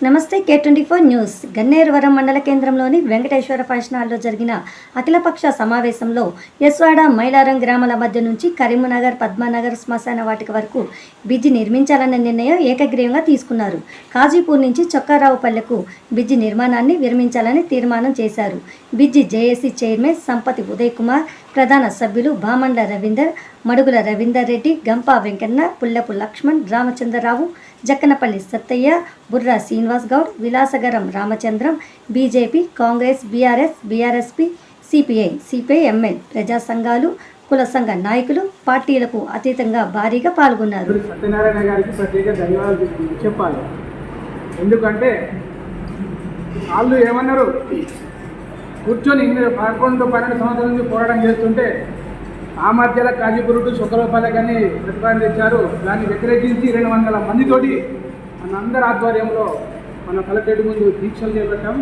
నమస్తే K twenty four news. Ganneruvaram మండల కేంద్రంలోని వెంకటేశ్వర ఫంక్షన్ హాల్లో జరిగిన అఖిలపక్ష సమావేశంలో యస్వాడ మైలారం గ్రామాల మధ్య నుంచి కరీంనగర్ పద్మానగర్ శ్మశాన వాటిక వరకు బ్రిడ్జి నిర్మించాలన్న నిర్ణయం ఏకగ్రీవంగా తీసుకున్నారు. కాజీపూర్ నుంచి చొక్కారావుపల్లెకు బ్రిడ్జి నిర్మాణాన్ని విరమించాలని తీర్మానం చేశారు. బిజ్జి జేఏసీ చైర్మన్ సంపతి ఉదయ్ కుమార్ ప్రధాన సభ్యులు Bhamandla Ravinder Madugula Ravinder Reddy Gampa Venkanna Pullapu Laxman Ramachandrarao Jakkanapalli Sattaiah Burra Srinivas Goud Vilasagaram Ramachandram BJP Congress BRS BRSP CPI CPI ML ప్రజా సంఘాలు కుల సంఘ నాయకులు పార్టీలకు అతీతంగా భారీగా పాల్గొన్నారు. సత్యనారాయణ గారికి ప్రత్యేక ధన్యవాదాలు చెప్పాలి. ఎందుకంటే వాళ్ళు ఏమన్నారు? కూర్చొని పదకొండు పన్నెండు సంవత్సరాల నుంచి పోరాటం చేస్తుంటే ఆ మధ్యలో కాజీపురుడు శుక్రపాలకని ప్రతిపాదించారు దాన్ని వ్యతిరేకించి రెండు వందల మందితోటి మనందరి ఆధ్వర్యంలో మన కలెక్టరేట్ ముందు దీక్షలు చేపట్టాం.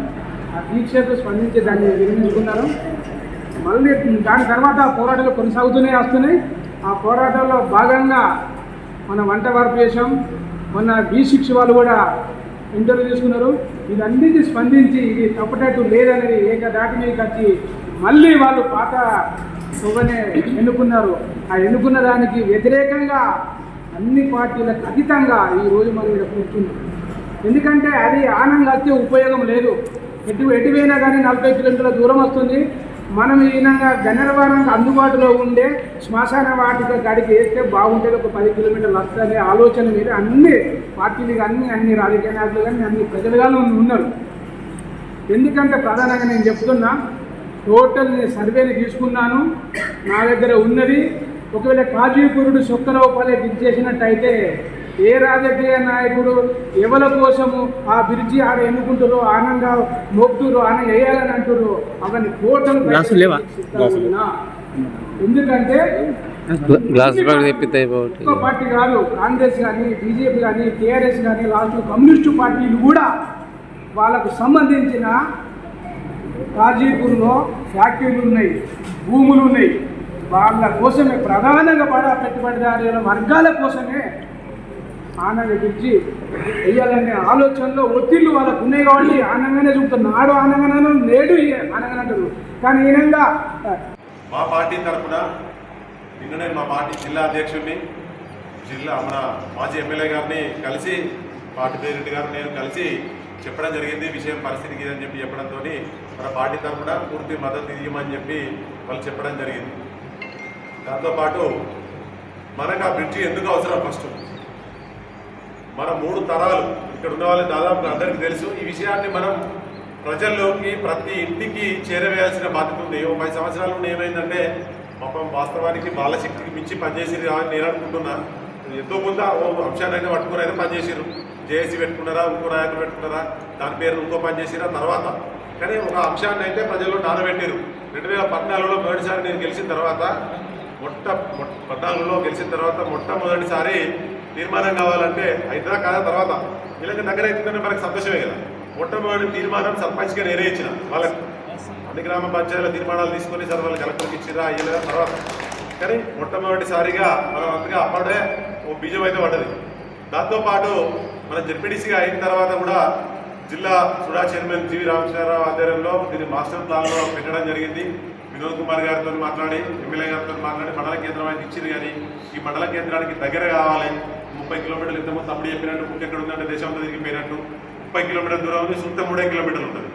ఆ దీక్షకు స్పందించి దాన్ని విరమించుకున్నారు. మళ్ళీ దాని తర్వాత పోరాటాలు కొనసాగుతూనే వస్తున్నాయి. ఆ పోరాటాల్లో భాగంగా మన వంట వార్పు చేసాం మొన్న బీ శిక్ష వాళ్ళు కూడా ఇంటర్వ్యూ తీసుకున్నారు. ఇదన్నిటి స్పందించి ఇది తప్పటట్టు లేదనేది ఏకదాటి మీదకి వచ్చి మళ్ళీ వాళ్ళు పాత శుభనే ఎన్నుకున్నారు. ఆ ఎన్నుకున్న దానికి వ్యతిరేకంగా అన్ని పార్టీలకు అతీతంగా ఈరోజు మనం ఇక్కడ కూర్చున్నాం. ఎందుకంటే అది ఆనందంగా వచ్చే ఉపయోగం లేదు. ఎటు ఎటువైనా కానీ నలభై కిలోమీటర్ల దూరం వస్తుంది. మనం ఈయనగా గన్నరవారానికి అందుబాటులో ఉండే శ్మశాన వాటిక గడికి వేస్తే బాగుంటుంది ఒక పది కిలోమీటర్లు వస్తుంది ఆలోచన మీద అన్ని పార్టీలు కానీ అన్ని రాజకీయ నాయకులు కానీ అన్ని ప్రజలు కానీ ఉన్నారు. ఎందుకంటే ప్రధానంగా నేను చెప్తున్నా టోటల్ నేను సర్వేని తీసుకున్నాను. నా దగ్గర ఉన్నది ఒకవేళ కాజీపురుడు సొక్కరూపాలే చేసినట్టయితే ఏ రాజకీయ నాయకుడు ఎవల కోసము ఆ బ్రిడ్జి ఆడ ఎన్నుకుంటారో ఆనందంగా మోపుతురో ఆయన వేయాలని అంటారో అవన్నీ టోటల్? ఎందుకంటే గ్లాస్ పార్టీ కాదు కాంగ్రెస్ కానీ బీజేపీ కానీ టీఆర్ఎస్ కానీ లాస్ట్ కమ్యూనిస్టు పార్టీలు కూడా వాళ్ళకు సంబంధించిన కాజీపూర్లో ఫ్యాక్టరీలు ఉన్నాయి భూములు ఉన్నాయి వాళ్ళ కోసమే ప్రధానంగా పడ పెట్టుబడిదారుల వర్గాల కోసమే ఆనంద గురించి వెయ్యాలనే ఆలోచనలో ఒత్తిళ్ళు వాళ్ళకు ఉన్నాయి కాబట్టి ఆనందంగానే చూపుతారు. నాడు ఆనందంగానే నేడు ఆనందంగా అంటారు. కానీ ఈయనంగా మా పార్టీ తరఫున నిన్ననే మా పార్టీ జిల్లా అధ్యక్షుడిని జిల్లా మన మాజీ ఎమ్మెల్యే గారిని కలిసి పార్టీ ప్రెసిడెంట్ గారు నేను కలిసి చెప్పడం జరిగింది. విషయం పరిస్థితికి ఇదని చెప్పి చెప్పడంతో మన పార్టీ తరఫున పూర్తి మద్దతు ఇవ్వమని చెప్పి వాళ్ళు చెప్పడం జరిగింది. దాంతోపాటు మనకు ఆ బ్రిడ్జి ఎందుకు అవసరం ఫస్ట్? మన మూడు తరాలు ఇక్కడ ఉన్న వాళ్ళకి దాదాపు అందరికీ తెలుసు. ఈ విషయాన్ని మనం ప్రజల్లోకి ప్రతి ఇంటికి చేరవేయాల్సిన బాధ్యత ఉంది. ఓ పది సంవత్సరాల నుండి ఏమైందంటే పాపం వాస్తవానికి వాళ్ళ శక్తికి మించి పనిచేసింది అని నేను అనుకుంటున్నా. ఎంతో ముందు ఓ అంశాన్ని అయితే పట్టుకుని అయితే పనిచేసారు జేఏసీ పెట్టుకున్నారా ఇంకో నాయకులు పెట్టుకున్నారా దాని పేరు ఇంకో పని చేసిరా తర్వాత కానీ ఒక అంశాన్ని అయితే ప్రజల్లో నానబెట్టారు. రెండు వేల పద్నాలుగులో మొదటిసారి నేను గెలిచిన తర్వాత మొట్ట పద్నాలుగులో గెలిచిన తర్వాత మొట్టమొదటిసారి తీర్మానం కావాలంటే అవుతుందా కాదా తర్వాత? వీళ్ళకి దగ్గర అవుతుందంటే మనకు సంతోషమే కదా. మొట్టమొదటి తీర్మానం సర్పంచ్గా నెరవేర్చిన వాళ్ళకి అన్ని గ్రామ పంచాయతీల తీర్మానాలు తీసుకొని సార్ వాళ్ళు కలెక్టర్కి ఇచ్చిరా అయ్యలేదా తర్వాత. కానీ మొట్టమొదటిసారిగా మనం అంతగా అప్పుడే ఓ బీజం అయితే పడ్డది. దాంతోపాటు మన జెడ్పీటీసీగా అయిన తర్వాత కూడా జిల్లా సుడా చైర్మన్ జీవి రామచంద్రరావు ఆధ్వర్యంలో దీన్ని మాస్టర్ ప్లాన్లో పెట్టడం జరిగింది. వినోద్ కుమార్ గారితో మాట్లాడి ఎమ్మెల్యే గారితో మాట్లాడి మండల కేంద్రం అయితే ఇచ్చింది కానీ ఈ మండల కేంద్రానికి దగ్గర కావాలి. ముప్పై కిలోమీటర్లు ఇంతకుముందు తప్పుడు చెప్పినట్టు ముఖ్య ఎక్కడ ఉందంటే దేశం తిరిగిపోయినట్టు. ముప్పై కిలోమీటర్ల దూరం ఉంది సుంత మూడే కిలోమీటర్లు ఉంటుంది.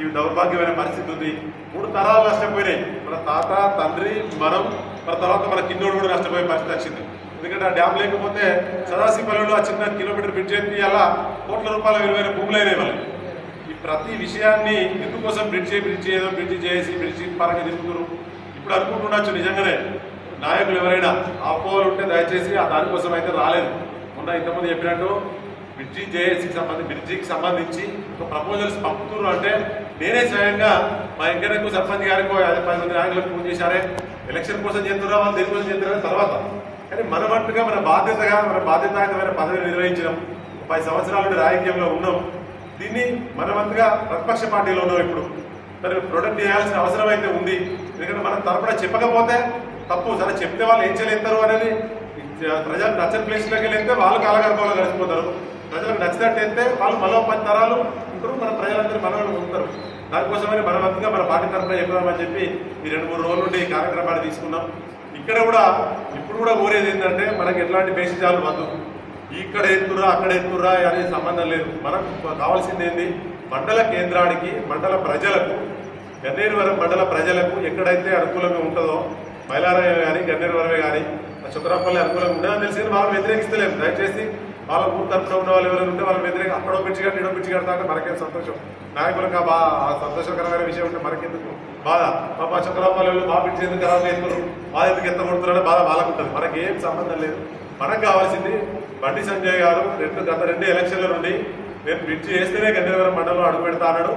ఈ దౌర్భాగ్యమైన పరిస్థితి ఉంది. మూడు తరాలు నష్టపోయినాయి. మన తాత తండ్రి మనం మన తర్వాత మన కిందోడు కూడా నష్టపోయే పరిస్థితి వచ్చింది. ఎందుకంటే ఆ డ్యామ్ లేకపోతే సదాశివపల్లిలో ఆ చిన్న కిలోమీటర్ బ్రిడ్జ్ ఎత్తి అలా కోట్ల రూపాయల విలువైన భూములైన వాళ్ళు ఈ ప్రతి విషయాన్ని ఎందుకోసం బ్రిడ్జ్ బ్రిడ్జ్ ఏదో బ్రిడ్జ్ చేసి బ్రిడ్జ్ పరంగా తిరుగుతున్నారు ఇప్పుడు అనుకుంటుండొచ్చు నిజంగానే. నాయకులు ఎవరైనా ఆపోలు ఉంటే దయచేసి ఆ దానికోసం అయితే రాలేదు. మొన్న ఇంతమంది చెప్పినట్టు బ్రిడ్జి జేఏసీకి సంబంధించి బ్రిడ్జికి సంబంధించి ఒక ప్రపోజల్స్ పంపుతున్నారు అంటే నేనే స్వయంగా మా ఎంకరకు సర్పంచ్ గారికి అదే పది నాయకులకు ఫోన్ చేశారే. ఎలక్షన్ కోసం చేస్తున్నారా వాళ్ళు దేని కోసం చేస్తున్నారా తర్వాత. కానీ మన మట్టుగా మన బాధ్యతగా మన బాధ్యతాయుతమైన పదవిని నిర్వహించడం పది సంవత్సరాలు రాజకీయంలో ఉన్నాం. దీన్ని మనమంతగా ప్రతిపక్ష పార్టీలో ఉన్నాం ఇప్పుడు. మరి ప్రొడక్ట్ చేయాల్సిన అవసరం అయితే ఉంది. ఎందుకంటే మనం తరపున చెప్పకపోతే తప్పు. సరే చెప్తే వాళ్ళు ఏం చేయలేస్తారు అనేది ప్రజలు నచ్చని ప్లేస్లోకి వెళ్తే వాళ్ళు కాలగర్భంలో కలిసిపోతారు ప్రజలకు నచ్చినట్టయితే వాళ్ళు మరో పది తరాలు ఉంటారు మన ప్రజలందరూ మనవాళ్ళు ఉంటారు. దానికోసమని బలవంతంగా మన పార్టీ తరఫున చెప్దామని చెప్పి ఈ రెండు మూడు రోజుల నుండి ఈ తీసుకున్నాం. ఇక్కడ కూడా ఇప్పుడు కూడా కోరేది ఏంటంటే మనకి ఎట్లాంటి బేసిజాలు వద్దు. ఇక్కడ ఎత్తురా అక్కడ ఎత్తురా అనే సంబంధం లేదు. మనకు కావాల్సింది ఏంది? మండల కేంద్రానికి మండల ప్రజలకు గన్నేరువరం మండల ప్రజలకు ఎక్కడైతే అనుకూలంగా ఉంటుందో మైలారయ్య కానీ గన్నేరువరమే కానీ చుక్కరపల్లి అనుకూలంగా ఉండదని తెలిసి మనం వ్యతిరేకిస్తలేము దయచేసి వాళ్ళ ఊరు తరఫున ఉన్న వాళ్ళు ఎవరైనా ఉంటే వాళ్ళ వ్యతిరేక అక్కడో పిచ్చి కట్టి ఇడో పిచ్చి కడతా అంటే మనకేం సంతోషం? నాయకులకు కా బా సంతోషకరమైన విషయం ఉంటే మనకెందుకు? బాధ. పాప చుక్కరపల్లి ఎవరు మా పిచ్చి ఎందుకు ఖరాబ్ చేస్తున్నారు? బాధ ఎందుకు ఎంత కొడుతున్నారో బాధ వాళ్ళకు ఉంటుంది. మనకి ఏం సంబంధం లేదు. మనకు కావాల్సింది బండి సంజయ్ గారు రెండు గత రెండు ఎలక్షన్ల నుండి నేను బ్రిడ్జ్ చేస్తేనే గన్నేరువరం మండలంలో అడుగు పెడతా అన్నాడు.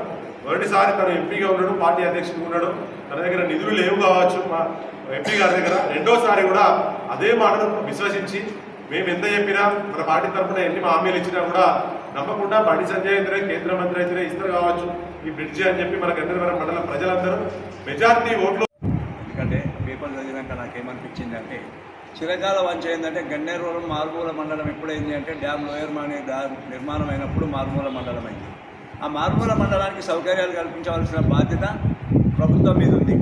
మొదటిసారి తను ఎంపీగా ఉన్నాడు పార్టీ అధ్యక్షుడు ఉన్నాడు. తన దగ్గర నిధులు లేవు కావచ్చు. మా ఎంపీ గారి దగ్గర రెండోసారి కూడా అదే మాటను విశ్వసించి మేము ఎంత చెప్పినా మన పార్టీ తరఫున ఎన్ని హామీలు ఇచ్చినా కూడా నమ్మకుండా బండి సంజయ్ అయితే కేంద్ర మంత్రి అయితే ఇస్తారు కావచ్చు. ఈ బ్రిడ్జి అని చెప్పి మన గంధర్వరం మండలం ప్రజలందరూ మెజార్టీ ఓట్లు. ఎందుకంటే పేపర్ చదివినాక నాకేమనిపించింది అంటే చిరకాల వంచ ఏంటంటే గన్నేరువరం మారుమూల మండలం ఎప్పుడైంది అంటే డ్యామ్ లోయర్ మానే డ్యామ్ నిర్మాణం అయినప్పుడు మారుమూల మండలం అయింది ఆ మారుమూల మండలానికి సౌకర్యాలు కల్పించవలసిన బాధ్యత ప్రభుత్వం మీద ఉంది.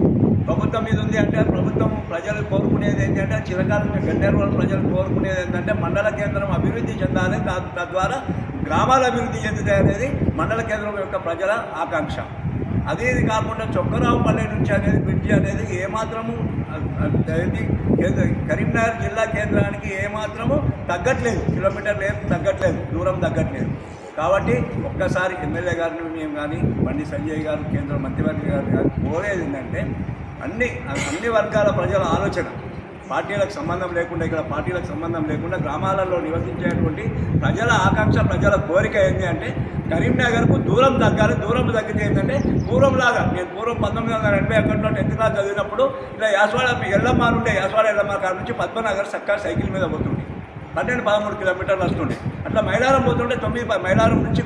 ప్రభుత్వం మీద ఉంది అంటే ప్రభుత్వం ప్రజలు కోరుకునేది ఏంటంటే చిరకాలంగా గన్నేరువరం ప్రజలు కోరుకునేది ఏంటంటే మండల కేంద్రం అభివృద్ధి చెందాలి తద్వారా గ్రామాలు అభివృద్ధి చెందుతాయి అనేది మండల కేంద్రం యొక్క ప్రజల ఆకాంక్ష. అదే ఇది కాకుండా చొక్కరావుపల్లె నుంచి అనేది బ్రిడ్జి అనేది ఏమాత్రము అనేది కేంద్ర కరీంనగర్ జిల్లా కేంద్రానికి ఏమాత్రము తగ్గట్లేదు. కిలోమీటర్లు ఏం తగ్గట్లేదు. దూరం తగ్గట్లేదు. కాబట్టి ఒక్కసారి ఎమ్మెల్యే గారిని మేము కానీ బండి సంజయ్ గారు కేంద్ర మంత్రివర్గ గారు కానీ కోరేది ఏంటంటే అన్ని అన్ని వర్గాల ప్రజల ఆలోచన. పార్టీలకు సంబంధం లేకుండా ఇక్కడ పార్టీలకు సంబంధం లేకుండా గ్రామాలలో నివసించేటువంటి ప్రజల ఆకాంక్ష ప్రజల కోరిక ఏంటి అంటే కరీంనగర్కు దూరం తగ్గాలి దూరం తగ్గితే ఏంటంటే పూర్వంలాగా నేను పూర్వం పంతొమ్మిది వందల ఎనభై ఒకటిలో టెన్త్ క్లాస్ చదివినప్పుడు ఇలా యాసవాడ ఎల్లమ్మ ఉండే యాసవాడ ఎల్లమ్మ కాడ నుంచి పద్మనగర్ సర్కార్ సైకిల్ మీద పోతుండే. పన్నెండు పదమూడు కిలోమీటర్లు వస్తుండే. అట్లా మైలారం పోతుంటే తొమ్మిది మైలారం నుంచి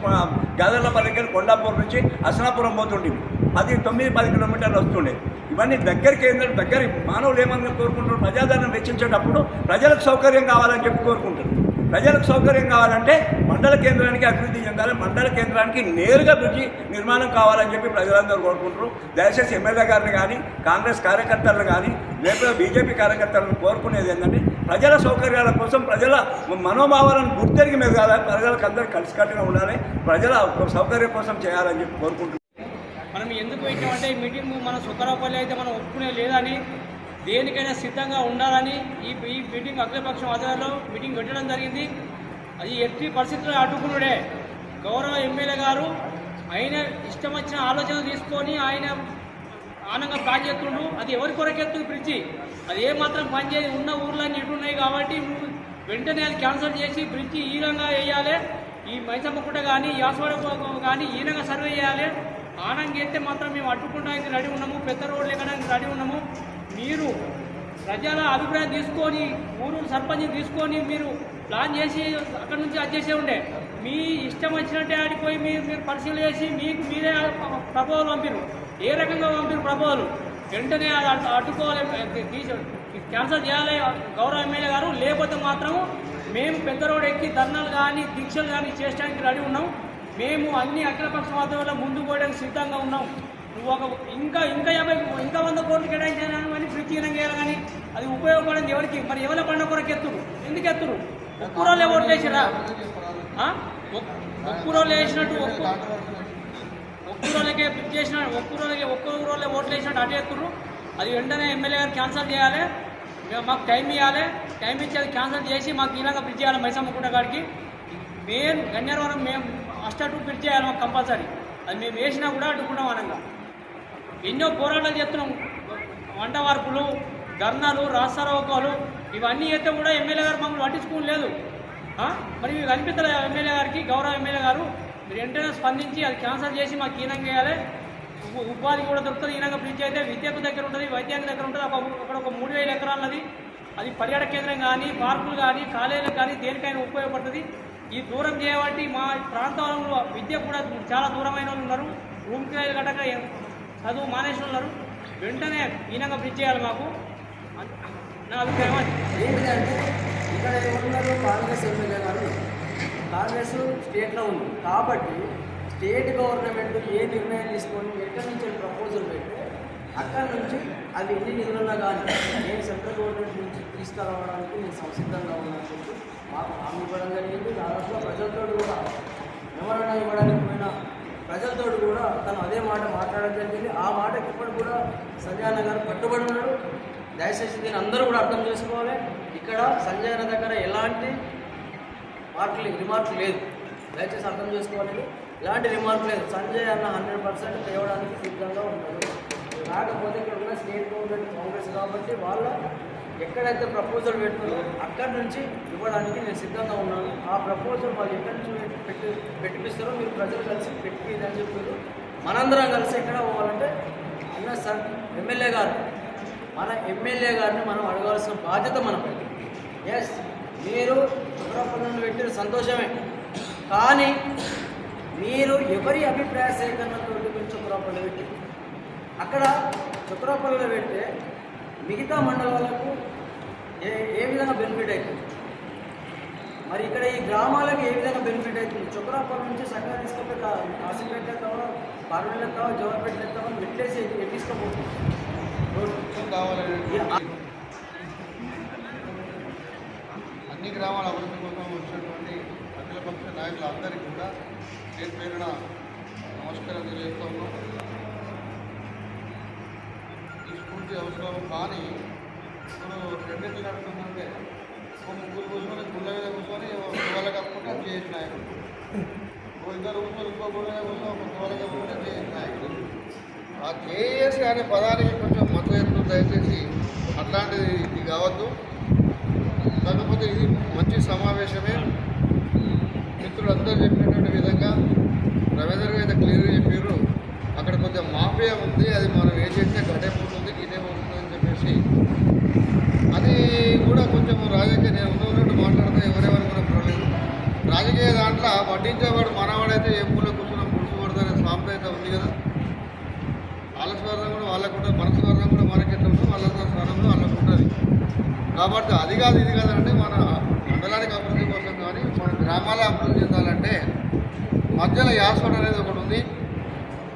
గాదర్లపల్లికి కొండాపూర్ నుంచి అసనాపురం పోతుండే. అది తొమ్మిది పది కిలోమీటర్లు వస్తుండే. ఇవన్నీ దగ్గరికి ఏంటంటే దగ్గర మానవులు ఏమని కోరుకుంటారు ప్రజాదరణ వెచ్చించేటప్పుడు ప్రజలకు సౌకర్యం కావాలని చెప్పి కోరుకుంటారు ప్రజలకు సౌకర్యం కావాలంటే మండల కేంద్రానికి అభివృద్ధి చెందాలి మండల కేంద్రానికి నేరుగా బ్రిడ్జి నిర్మాణం కావాలని చెప్పి ప్రజలందరూ కోరుకుంటారు దయచేసి ఎమ్మెల్యే గారిని కానీ కాంగ్రెస్ కార్యకర్తలను కానీ లేకపోతే బీజేపీ కార్యకర్తలను కోరుకునేది ఏంటంటే ప్రజల సౌకర్యాల కోసం ప్రజల మనోభావాలను గుర్తెరిగి మెదగాలి ప్రజలకు అందరూ కలిసికట్టుగా ఉండాలి ప్రజల సౌకర్యం కోసం చేయాలని చెప్పి కోరుకుంటున్నారు. ఎందుకు పెట్టామంటే ఈ మీటింగ్ మన సుఖరాపల్లి అయితే మనం ఒప్పుకునే లేదని దేనికైనా సిద్ధంగా ఉండాలని ఈ ఈ మీటింగ్ అఖిలపక్షం ఆధ్వర్యంలో మీటింగ్ పెట్టడం జరిగింది. అది ఎట్టి పరిస్థితుల్లో అడ్డుకున్నాడే గౌరవ ఎమ్మెల్యే గారు ఆయన ఇష్టం వచ్చిన ఆలోచన తీసుకొని ఆయన ఆనందంగా ప్లాన్ చేస్తుండు. అది ఎవరి కొరకెత్తు బ్రిడ్జి అది ఏమాత్రం పనిచేయదు ఉన్న ఊర్లన్నీ ఇటు ఉన్నాయి కాబట్టి నువ్వు వెంటనే అది క్యాన్సిల్ చేసి బ్రిడ్జి ఈ విధంగా వేయాలి. ఈ మైసమ్మకుంట కానీ యాసవాడ కానీ ఈ సర్వే చేయాలి. ఆనందం చేస్తే మాత్రం మేము అడ్డుకుంటానికి రెడీ ఉన్నాము పెద్ద రోడ్లు ఎక్కడానికి రెడీ ఉన్నాము. మీరు ప్రజల అభిప్రాయం తీసుకొని ఊరు సర్పంచ్ తీసుకొని మీరు ప్లాన్ చేసి అక్కడ నుంచి అది చేసే ఉండే. మీ ఇష్టం వచ్చినట్టే ఆడిపోయి మీరు మీరు పరిశీలన చేసి మీకు మీరే ప్రభావాలు పంపిరు ఏ రకంగా పంపిరు ప్రభావాలు వెంటనే అది అడ్డుకోవాలి క్యాన్సల్ చేయాలి గౌరవ ఎమ్మెల్యే గారు. లేకపోతే మాత్రం మేము పెద్ద రోడ్ ఎక్కి ధర్నాలు కానీ దీక్షలు కానీ చేయడానికి రెడీ ఉన్నాం. మేము అన్ని అఖిలపక్ష వాతావరణంలో ముందు పోయడానికి సిద్ధంగా ఉన్నాం. నువ్వు ఒక ఇంకా ఇంకా యాభై ఇంకా వంద కోట్లు కేటాయించాను అని ప్రత్యేకంగా చేయాలి కానీ అది ఉపయోగపడింది ఎవరికి మరి ఎవరి పండ కొరకు ఎత్తురు? ఎందుకు ఎత్తురు? ఒక్క రోజులే ఓట్లు వేసిరా? ఆ? ఒక్క రోజులు వేసినట్టు ఒక్క ఒక్క రోజులకే పిక్ చేసిన ఒక్క రోజులకే ఒక్క రోజులే ఓట్లు వేసినట్టు అటు ఎత్తురు అది వెంటనే ఎమ్మెల్యే గారు క్యాన్సల్ చేయాలి. మాకు టైం ఇవ్వాలి. టైం ఇచ్చి అది క్యాన్సల్ చేసి మాకు ఇలాగా బ్రిడ్జ్ చేయాలి మైసమ్మ గుడ్డ కాడికి. మెయిన్ గన్నేరవరం మేము ఫస్ట్ అటు పిక్ చేయాలి మాకు కంపల్సరీ. అది మేము వేసినా కూడా అడ్డుకున్నాం అనంగా. ఎన్నో పోరాటాలు చేస్తున్నాం. వంట వార్పులు ధర్నాలు రాస్తారోకాలు ఇవన్నీ అయితే కూడా ఎమ్మెల్యే గారు మమ్మల్ని పట్టించుకోవడం లేదు. మరి ఇవి కనిపించలేదు ఎమ్మెల్యే గారికి గౌరవ ఎమ్మెల్యే గారు? మీరు వెంటనే స్పందించి అది క్యాన్సల్ చేసి మాకు ఈనంగా చేయాలి. ఉపాధి కూడా దొరుకుతుంది ఈనంగా బ్రిడ్జ్ అయితే విద్యకు దగ్గర ఉంటుంది వైద్యానికి దగ్గర ఉంటుంది. ఒక అక్కడ ఒక మూడు వేల ఎకరాలది. అది పర్యాటక కేంద్రం కానీ పార్కులు కానీ కాలేజీలకు కానీ దేనికైనా ఉపయోగపడుతుంది. ఈ దూరం చేయబట్టి మా ప్రాంతంలో విద్య కూడా చాలా దూరమైన వాళ్ళు ఉన్నారు. రూమ్ కిరాయిలు కట్టక చదువు మానేసిన ఉన్నారు. వెంటనే ఈనంగా బ్రిడ్జ్ చేయాలి మాకు. నా అభిప్రాయం ఏంటంటే ఇక్కడ ఎవరున్నారు కాంగ్రెస్ ఎమ్మెల్యే గారు. కాంగ్రెస్ స్టేట్లో ఉంది. కాబట్టి స్టేట్ గవర్నమెంట్ ఏ నిర్ణయం తీసుకొని ఎక్కడి నుంచి ప్రపోజల్ పెడితే అక్కడ నుంచి అది ఎన్ని నిధులున్నా కానీ నేను సెంట్రల్ గవర్నమెంట్ నుంచి తీసుకురావడానికి నేను సంసిద్ధంగా ఉన్నాను చెప్పి మాకు హామీ ఇవ్వడం జరిగింది. దాదాపుగా ప్రజలతో కూడా వివరణ ఇవ్వడానికి పోయిన ప్రజలతో కూడా తను అదే మాట మాట్లాడడం జరిగింది. ఆ మాటకి ఇప్పుడు కూడా సంజయ్ గారు కట్టుబడి ఉన్నాడు దయచేసి దీన్ని అందరూ కూడా అర్థం చేసుకోవాలి. ఇక్కడ సంజయ్ దగ్గర ఎలాంటి మాటలు రిమార్క్ లేదు దయచేసి అర్థం చేసుకోవాలి ఎలాంటి రిమార్క్ లేదు. సంజయ్ అన్న హండ్రెడ్ పర్సెంట్ తేవడానికి సిద్ధంగా ఉన్నాడు కాకపోతే ఇక్కడ ఉన్న స్టేట్ గవర్నమెంట్ కాంగ్రెస్ కాబట్టి వాళ్ళ ఎక్కడైతే ప్రపోజల్ పెట్టుకున్నారో అక్కడి నుంచి ఇవ్వడానికి నేను సిద్ధంగా ఉన్నాను. ఆ ప్రపోజల్ వాళ్ళు ఎక్కడి నుంచి పెట్టి పెట్టిపిస్తారో మీరు ప్రజలు కలిసి పెట్టి అని చెప్పారు. మనందరం కలిసి ఎక్కడ పోవాలంటే అన్న సార్ ఎమ్మెల్యే గారు మన ఎమ్మెల్యే గారిని మనం అడగాల్సిన బాధ్యత మనపై. ఎస్ మీరు చుక్కపల్లిని పెట్టిన సంతోషమే. కానీ మీరు ఎవరి అభిప్రాయ సేకరణతో మీరు పెట్టి అక్కడ చుక్కరాపల్లిలో పెడితే మిగతా మండలాలకు బెనిఫిట్ అవుతుంది. మరి ఇక్కడ ఈ గ్రామాలకు ఏ విధంగా బెనిఫిట్ అవుతుంది? చుక్కరాపల్లి నుంచి సక్కగా తీసుకుంటే కాసిపేట ఎత్తావా పార్వెల్ ఎత్తావా జవహర్పేట ఎత్తావా పెట్టేసి ఎటు తీసుకోబోతుంది ఈ- అన్ని గ్రామాల అభివృద్ధి కోసం వచ్చినటువంటి అఖిలపక్ష నాయకులందరికీ కూడా పేరు పేరున నమస్కారం తెలియజేస్తూ ఉన్నాం. ఈ స్ఫూర్తి అవసరం కానీ ఇప్పుడు రెండింటి నడుతుందంటే ఒక ముగ్గురు కూర్చొని గుళ్ళ మీద కూర్చొని వాళ్ళ కప్పుకుంటే చేసిన నాయకుడు. ఓ ఇద్దరు కూర్చొని ఇంకో గుళ్ళ కూర్చొని ఒక వాళ్ళ కప్పుకుంటే చేసిన నాయకుడు. ఆ జేఏసీ అనే పదానికి కొంచెం మత ఎత్తు దయచేసి అట్లాంటిది ఇది కావద్దు. కాకపోతే ఇది మంచి సమావేశమే. మిత్రులందరూ చెప్పినటువంటి విధంగా రవీంద్ర గారు అయితే క్లియర్గా చెప్పారు అక్కడ కొంచెం మాఫియా ఉంది అది మనం ఏం చేస్తే గడే పోతుంది గిదే పోతుంది అని చెప్పేసి అది కూడా కొంచెం రాజకీయ నేను ఉన్నట్టు మాట్లాడితే ఎవరెవరు కూడా పర్వాలేదు రాజకీయ దాంట్లో వడ్డించేవాడు మనవాడైతే ఏ పూల కూర్చున్నాం పులుసు పడతానే సామెత అయితే ఉంది కదా వాళ్ళ స్వార్థం కూడా వాళ్ళకు ఉంటుంది మన స్వార్థం కూడా మనకి ఎట్లా ఉంటుంది వాళ్ళ స్వార్థం కూడా వాళ్ళకు ఉంటుంది కాబట్టి అది కాదు ఇది కాదంటే మన మండలానికి అభివృద్ధి కోసం కానీ మన గ్రామాల అభివృద్ధి చెందాలంటే మధ్యలో యాసోడ్ అనేది ఒకటి ఉంది.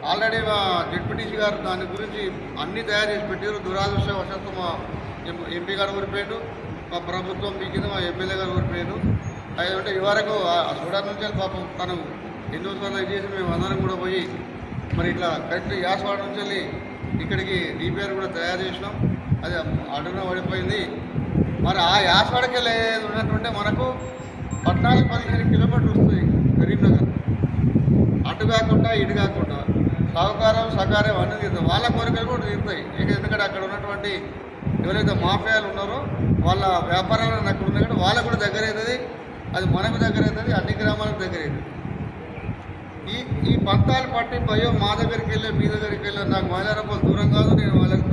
ఆల్రెడీ మా జడ్పీటీసీ గారు దాని గురించి అన్ని తయారు చేసి పెట్టారు. దురాదృష్టవశాత్తు మా ఎం- ఎంపీ గారు ఊరిపోయాడు మా ప్రభుత్వం మీ కింద మా ఎమ్మెల్యే గారు ఊరిపోయాడు అది అంటే ఇవరకు ఆ సూడాన్ నుంచి వెళ్ళి పాపం తను హిందూ సార్లు ఇది చేసి మేము అందరం కూడా పోయి మరి ఇట్లా కరెక్ట్ యాసవాడ నుంచి వెళ్ళి ఇక్కడికి రీపేర్ కూడా తయారు చేసినాం. అది అడుగున పడిపోయింది. మరి ఆ యాసవాడకి వెళ్ళేది ఉన్నటువంటి మనకు పద్నాలుగు పదిహేను కిలోమీటర్లు వస్తుంది కరీంనగర్. అటు కాకుండా ఇటు కాకుండా. సహకారం సహకారం అన్నీ తీరుతాయి. వాళ్ళ కోరికలు కూడా తీరుతాయి. ఎందుకంటే అక్కడ ఉన్నటువంటి ఎవరైతే మాఫియాలు ఉన్నారో వాళ్ళ వ్యాపారాలు అక్కడ ఉన్నాయి కూడా వాళ్ళకు కూడా దగ్గర అవుతుంది. అది మనకు దగ్గర అవుతుంది అన్ని గ్రామాలకు దగ్గర అవుతుంది. ఈ ఈ పంతాలు పట్టి భయో మా దగ్గరికి వెళ్ళే మీ దగ్గరికి వెళ్ళే నాకు మైలారప్పలు దూరం కాదు నేను వాళ్ళకి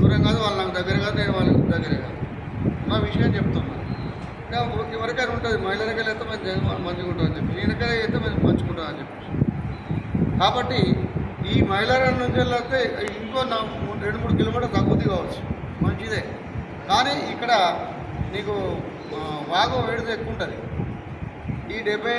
దూరం కాదు వాళ్ళు నాకు దగ్గర కాదు నేను వాళ్ళకి దగ్గర కాదు. నా విషయం చెప్తున్నాను ఎవరికైనా ఉంటుంది. మహిళలకి వెళ్తే మంచి మంచిగా ఉంటుందని చెప్పి. ఈయనకైనా అయితే మంచి మంచిగా అని చెప్పి. కాబట్టి ఈ మహిళల నుంచి వెళ్తే ఇంకో నా రెండు మూడు కిలోమీటర్లు తగ్గుద్ది కావచ్చు. మంచిదే. కానీ ఇక్కడ నీకు వాగు వేడిది ఎక్కువ ఉంటుంది. ఈ డెబ్బై